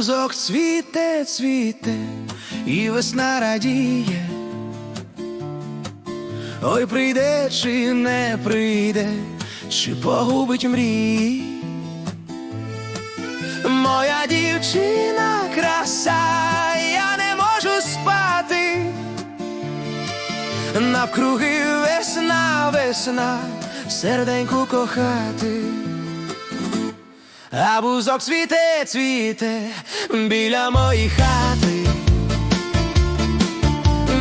Бузок цвіте, цвіте, і весна радіє. Ой, прийде чи не прийде, чи погубить мрії. Моя дівчина краса, я не можу спати. Навкруги весна, весна, серденьку кохати. А бузок цвіте, цвіте біля моєї хати.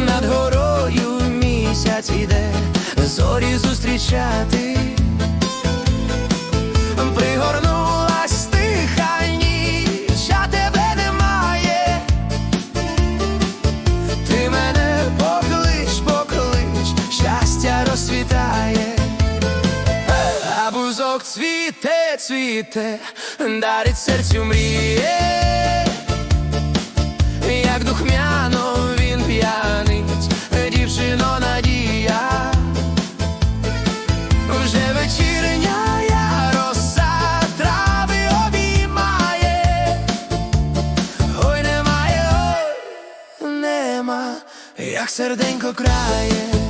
Над горою місяць іде, зорі зустрічати. Цвіте, цвіте, дарить серцю мріє, як духмяно він п'янить, дівчино надія, вже вечірня роса трави обіймає, ой, немає, нема, як серденько крає.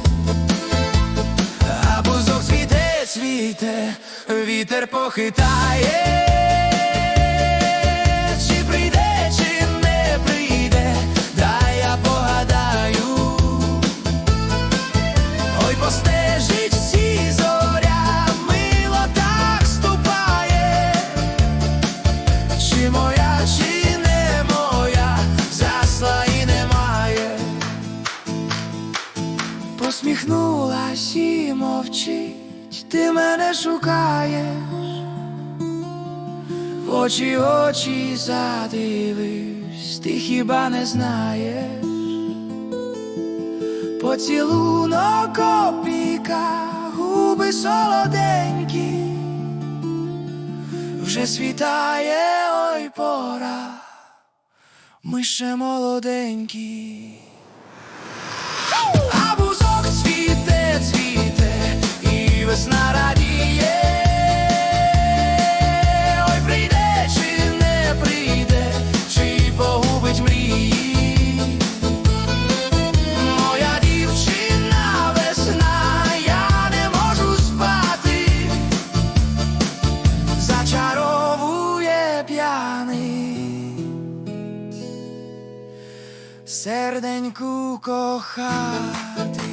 Засла і немає. Посміхнулась і мовчить, ти мене шукаєш, в очі очі задивись, ти хіба не знаєш, поцілунок опіка, губи солоденькі, вже світає, ой пора, ми ще молоденькі. Серденьку кохати.